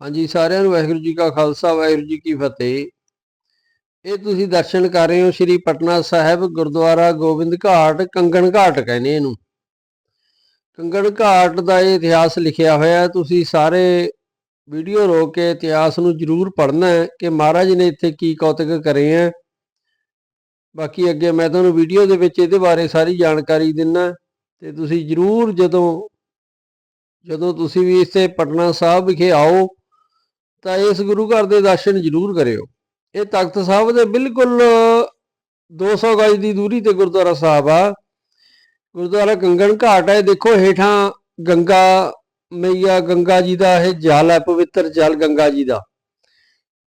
ਹਾਂਜੀ, ਸਾਰਿਆਂ ਨੂੰ ਵਾਹਿਗੁਰੂ ਜੀ ਕਾ ਖਾਲਸਾ, ਵਾਹਿਗੁਰੂ ਜੀ ਕੀ ਫਤਿਹ। ਇਹ ਤੁਸੀਂ ਦਰਸ਼ਨ ਕਰ ਰਹੇ ਹੋ ਸ੍ਰੀ ਪਟਨਾ ਸਾਹਿਬ ਗੁਰਦੁਆਰਾ ਗੋਬਿੰਦ ਘਾਟ, ਕੰਗਣ ਘਾਟ ਕਹਿੰਦੇ ਇਹਨੂੰ। ਕੰਗਣ ਘਾਟ ਦਾ ਇਹ ਇਤਿਹਾਸ ਲਿਖਿਆ ਹੋਇਆ ਹੈ। ਤੁਸੀਂ ਸਾਰੇ ਵੀਡੀਓ ਰੋਕ ਕੇ ਇਤਿਹਾਸ ਨੂੰ ਜ਼ਰੂਰ ਪੜ੍ਹਨਾ ਹੈ ਕਿ ਮਹਾਰਾਜ ਨੇ ਇੱਥੇ ਕੀ ਕੌਤਕ ਕਰੇ ਹੈ। ਬਾਕੀ ਅੱਗੇ ਮੈਂ ਤੁਹਾਨੂੰ ਵੀਡੀਓ ਦੇ ਵਿੱਚ ਇਹਦੇ ਬਾਰੇ ਸਾਰੀ ਜਾਣਕਾਰੀ ਦਿੰਨਾ ਤੇ ਤੁਸੀਂ ਜ਼ਰੂਰ ਜਦੋਂ ਜਦੋਂ ਤੁਸੀਂ ਵੀ ਇੱਥੇ ਪਟਨਾ ਸਾਹਿਬ ਵਿਖੇ ਆਓ ਤਾਂ ਇਸ ਗੁਰੂ ਘਰ ਦੇ ਦਰਸ਼ਨ ਜ਼ਰੂਰ ਕਰਿਓ। ਇਹ ਤਖਤ ਸਾਹਿਬ ਦੇ ਬਿਲਕੁਲ 200 ਗਜ ਦੀ ਦੂਰੀ ਤੇ ਗੁਰਦੁਆਰਾ ਸਾਹਿਬ ਆ। ਗੁਰਦੁਆਰਾ ਕੰਗਣ ਘਾਟ ਹੈ ਦੇਖੋ ਹੇਠਾਂ ਗੰਗਾ ਮਈਆ, ਗੰਗਾ ਜੀ ਦਾ ਇਹ ਜਲ ਹੈ, ਪਵਿੱਤਰ ਜਲ ਗੰਗਾ ਜੀ ਦਾ।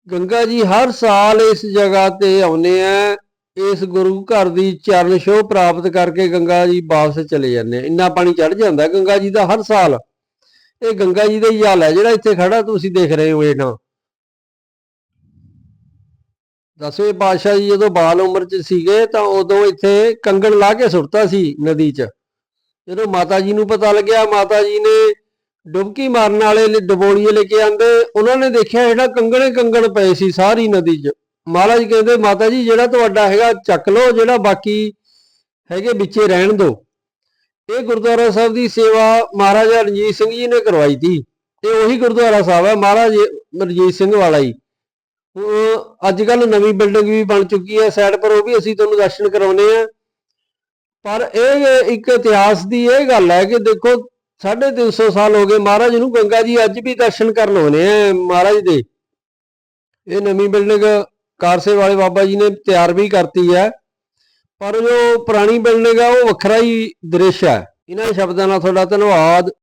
ਗੰਗਾ ਜੀ ਹਰ ਸਾਲ ਇਸ ਜਗ੍ਹਾ ਤੇ ਆਉਨੇ ਆ। ਇਸ ਗੁਰੂ ਘਰ ਦੀ ਚਰਨ ਛੋਹ ਪ੍ਰਾਪਤ ਕਰਕੇ ਗੰਗਾ ਜੀ ਵਾਪਸ ਚਲੇ ਜਾਂਦੇ ਆ। ਇੰਨਾ ਪਾਣੀ ਚੜ ਜਾਂਦਾ। ਗੰਗਾ ਜੀ ਦਾ ਹਰ ਸਾਲ ਇਹ ਗੰਗਾ ਜੀ ਦਾ ਹੀ ਹਾਲ ਹੈ ਜਿਹੜਾ ਇੱਥੇ ਖੜਾ, ਤੁਸੀਂ ਦੇਖ ਰਹੇ ਹੋ ਇਹ ਨਾ। ਦਸਵੇਂ ਪਾਤਸ਼ਾਹ ਜੀ ਜਦੋਂ ਬਾਲ ਉਮਰ ਚ ਸੀਗੇ ਤਾਂ ਉਦੋਂ ਇੱਥੇ ਕੰਗਣ ਲਾ ਕੇ ਸੁੱਟਤਾ ਸੀ ਨਦੀ ਚ। ਜਦੋਂ ਮਾਤਾ ਜੀ ਨੂੰ ਪਤਾ ਲੱਗਿਆ, ਮਾਤਾ ਜੀ ਨੇ ਡੁਬਕੀ ਮਾਰਨ ਵਾਲੇ ਡਬੋਲੀਏ ਲੈ ਕੇ ਆਂਦੇ, ਉਹਨਾਂ ਨੇ ਦੇਖਿਆ ਜਿਹੜਾ ਕੰਗਣੇ ਕੰਗਣ ਪਏ ਸੀ ਸਾਰੀ ਨਦੀ 'ਚ। ਮਹਾਰਾਜ ਕਹਿੰਦੇ, ਮਾਤਾ ਜੀ ਜਿਹੜਾ ਤੁਹਾਡਾ ਹੈਗਾ ਚੱਕ ਲਓ, ਜਿਹੜਾ ਬਾਕੀ ਹੈਗੇ ਵਿੱਚੇ ਰਹਿਣ ਦਿਓ। ਇਹ ਗੁਰਦੁਆਰਾ ਸਾਹਿਬ ਦੀ ਸੇਵਾ ਮਹਾਰਾਜਾ ਰਣਜੀਤ ਸਿੰਘ ਜੀ ਨੇ ਕਰਵਾਈ ਸੀ ਤੇ ਉਹੀ ਗੁਰਦੁਆਰਾ ਸਾਹਿਬ ਹੈ ਮਹਾਰਾਜ ਰਣਜੀਤ ਸਿੰਘ ਵਾਲਾ ਹੀ। ਅੱਜ ਕੱਲ ਨਵੀਂ ਬਿਲਡਿੰਗ ਵੀ ਬਣ ਚੁੱਕੀ ਹੈ ਸਾਈਡ ਪਰ ਉਹ ਵੀ ਅਸੀਂ ਤੁਹਾਨੂੰ ਦਰਸ਼ਨ ਕਰਾਉਨੇ ਆ ਪਰ ਇਹ ਇੱਕ ਇਤਿਹਾਸ ਦੀ ਇਹ ਗੱਲ ਹੈ ਕਿ ਦੇਖੋ 350 ਸਾਲ ਹੋ ਗਏ ਮਹਾਰਾਜ ਨੂੰ ਗੰਗਾ ਜੀ ਅੱਜ ਵੀ ਦਰਸ਼ਨ ਕਰਨ ਆਉਨੇ ਆ ਮਹਾਰਾਜ ਦੇ। ਇਹ ਨਵੀਂ ਬਿਲਡਿੰਗ ਕਾਰਸੇ ਵਾਲੇ ਬਾਬਾ ਜੀ ਨੇ ਤਿਆਰ ਵੀ ਕਰਤੀ ਹੈ। ਪਰ ਜੋ ਪੁਰਾਣੀ ਬਿਲਡਿੰਗ ਆ, ਉਹ ਵੱਖਰਾ ਹੀ ਦ੍ਰਿਸ਼ ਹੈ। ਇਹਨਾਂ ਸ਼ਬਦਾਂ ਨਾਲ ਤੁਹਾਡਾ ਧੰਨਵਾਦ।